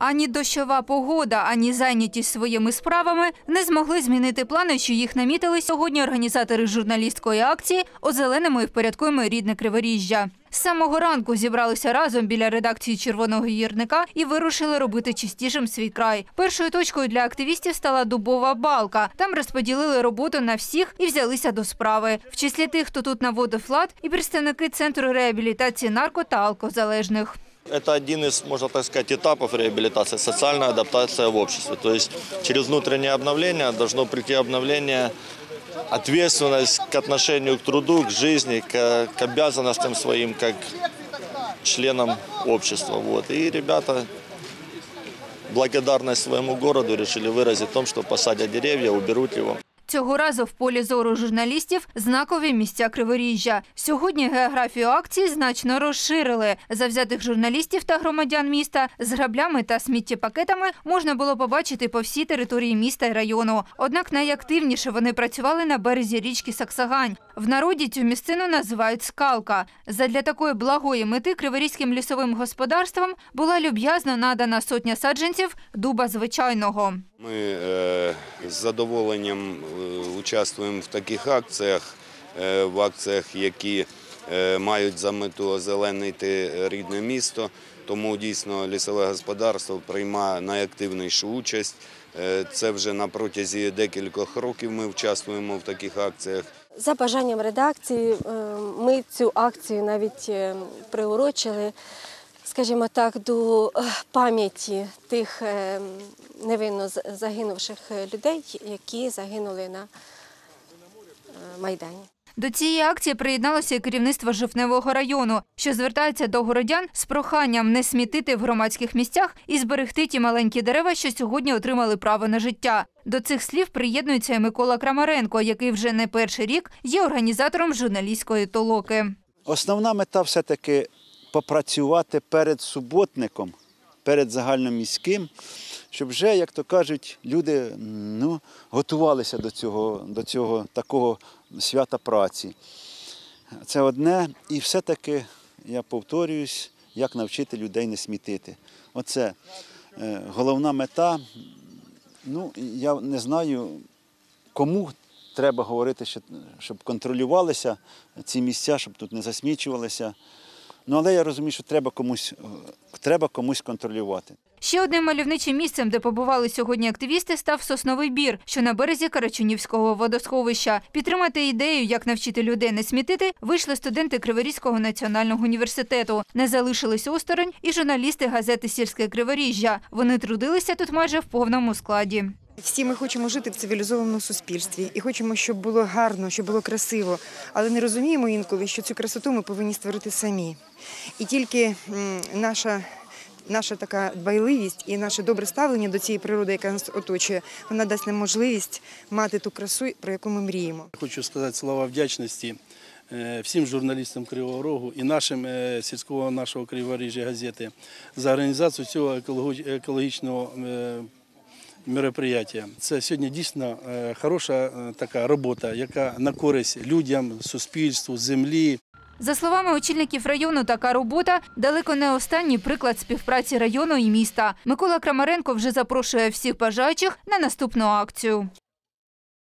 Ані дощова погода, ані зайнятість своїми справами не змогли змінити плани, що їх намітили сьогодні організатори журналістської акції «Озеленимо і впорядкуємо рідне Криворіжжя». З самого ранку зібралися разом біля редакції Червоного гірника і вирушили робити чистішим свій край. Першою точкою для активістів стала дубова балка. Там розподілили роботу на всіх і взялися до справи. В числі тих, хто тут наводив лад, і представники центру реабілітації нарко та алкозалежних. Это один из, можно так сказать, этапов реабилитации, социальная адаптация в обществе. То есть через внутреннее обновление должно прийти обновление, ответственность к отношению к труду, к жизни, к, к обязанностям своим, как членам общества. Вот. И ребята благодарность своему городу решили выразить в том, что посадят деревья, уберут его. Цього разу в полі зору журналістів знакові місця Криворіжжя. Сьогодні географію акції значно розширили. Завзятих журналістів та громадян міста з граблями та сміттєпакетами можна було побачити по всій території міста і району. Однак найактивніше вони працювали на березі річки Саксагань. В народі цю місцину називають скалка. Задля такої благої мети криворізьким лісовим господарствам була люб'язно надана сотня саджанців дуба звичайного. Ми е, з задоволенням е, участвуємо в таких акціях, е, в акціях, які мають за мету озеленити рідне місто. Тому дійсно лісове господарство приймає найактивнішу участь. Це вже на протязі декількох років ми участвуємо в таких акціях. За бажанням редакції ми цю акцію навіть приурочили, скажімо так, до е, пам'яті тих е, невинно з- загинувших людей, які загинули на е, Майдані. До цієї акції приєдналося і керівництво Жовтневого району, що звертається до городян з проханням не смітити в громадських місцях і зберегти ті маленькі дерева, що сьогодні отримали право на життя. До цих слів приєднується і Микола Крамаренко, який вже не перший рік є організатором журналістської толоки. Основна мета все-таки попрацювати перед суботником, перед загальноміським, щоб вже, як то кажуть, люди ну, готувалися до цього, до цього такого свята праці. Це одне. І все-таки, я повторююсь, як навчити людей не смітити. Оце е, головна мета. Ну, я не знаю, кому треба говорити, щоб контролювалися ці місця, щоб тут не засмічувалися. Ну, але я розумію, що треба комусь, е, треба комусь контролювати. Ще одним мальовничим місцем, де побували сьогодні активісти, став сосновий бір, що на березі Карачунівського водосховища. Підтримати ідею, як навчити людей не смітити, вийшли студенти Криворізького національного університету. Не залишились осторонь і журналісти газети Сільське Криворіжжя. Вони трудилися тут майже в повному складі. Всі ми хочемо жити в цивілізованому суспільстві і хочемо, щоб було гарно, щоб було красиво, але не розуміємо інколи, що цю красоту ми повинні створити самі. І тільки наша, наша така дбайливість і наше добре ставлення до цієї природи, яка нас оточує, вона дасть нам можливість мати ту красу, про яку ми мріємо. Хочу сказати слова вдячності е, всім журналістам Кривого Рогу і нашим е, сільського нашого Криворіжжя газети за організацію цього екологічного е, мероприятия. Це сьогодні дійсно е, хороша е, така робота, яка на користь людям, суспільству, землі. За словами очільників району, така робота далеко не останній приклад співпраці району і міста. Микола Крамаренко вже запрошує всіх бажаючих на наступну акцію.